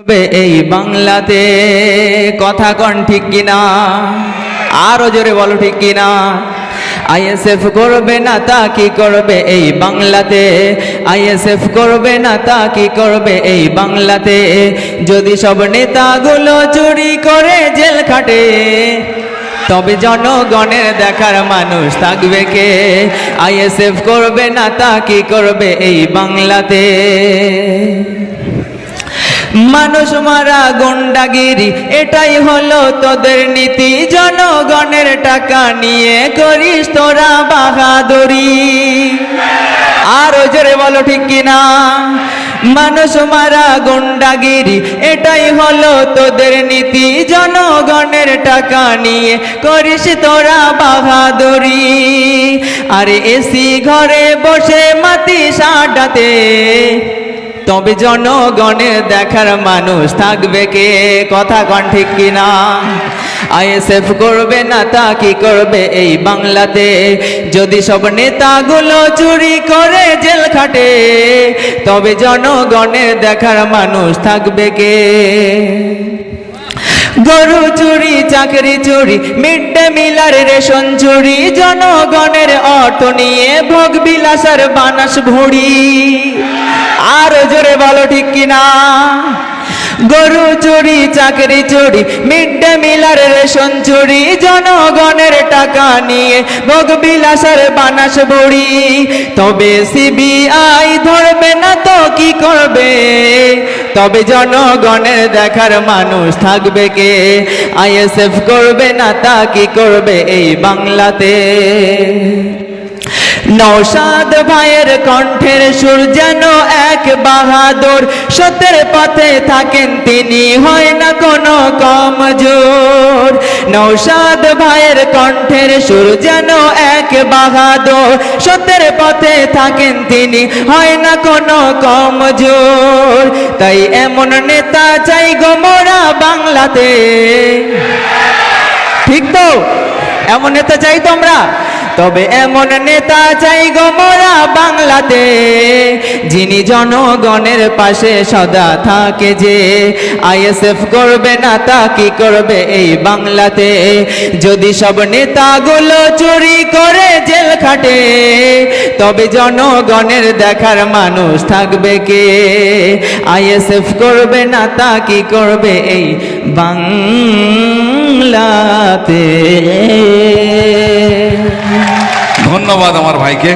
তবে এই বাংলাতে কথা কন ঠিক কিনা? আরও জোরে বলো ঠিক কিনা? আইএসএফ করবে না তা কি করবে এই বাংলাতে? আইএসএফ করবে না তা কি করবে এই বাংলাতে? যদি সব নেতাগুলো চুরি করে জেল খাটে, তবে জনগণের দেখার মানুষ থাকবে কে? আইএসএফ করবে না তা কি করবে এই বাংলাতে? মানুষ মারা গন্ডাগিরি, এটাই হলো তোদের নীতি। জনগণের টাকা নিয়ে করিস তোরা বাহাদুরি। আরও জোরে বলো ঠিক কিনা? মানুষ মারা গন্ডাগিরি, এটাই হলো তোদের নীতি। জনগণের টাকা নিয়ে করিস তোরা বাহাদুরি। আরে এসি ঘরে বসে মাতি সাডাতে তবে জনগণের দেখার মানুষ থাকবে কে? কথা কন ঠিক কিনা? আইএসএফ করবে না তা কি করবে এই বাংলাতে? যদি সব নেতাগুলো চুরি করে জেল খাটে, তবে জনগণের দেখার মানুষ থাকবে কে? গরু চুরি, চাকরি চুরি, মিড ডে মিলার রেশন চুরি, জনগণের অর্থ নিয়ে ভোগ বিলাসার বানাস ভুড়ি। আরও জোরে বলো ঠিক কিনা? গরু চুরি, চাকরি চুরি মিড ডে মিলার রেশন চুরি, জনগণের টাকা নিয়ে ভোগ বিলাসের বানাস বুড়ি। তবে সিবিআই ধরবে না তো কি করবে? তবে জনগণের দেখার মানুষ থাকবে কে? আইএসএফ করবে না তা কি করবে এই বাংলাতে? নৌসাদ ভাইয়ের কণ্ঠের সুর যেন এক বাহাদুর। সত্যের পথে থাকেন তিনি, হয় না কোনো কমজোর। নৌসাদ ভাইয়ের কণ্ঠের সুর যেন এক বাহাদুর। সত্যের পথে থাকেন তিনি, হয় না কোনো কমজোর। তাই এমন নেতা চাই গো মোরা বাংলাতে। ঠিক তো? এমন নেতা চাই তোমরা? তবে এমন নেতা চাই গো মোরা বাংলাতে, যিনি জনগণের পাশে সদা থাকে যে। আইএসএফ করবে না তা কি করবে এই বাংলাতে? যদি সব নেতাগুলো চুরি করে জেল খাটে, তবে জনগণের দেখার মানুষ থাকবে কে? আইএসএফ করবে না তা কি করবে এই বাংলাতে? ধন্যবাদ আমার ভাইকে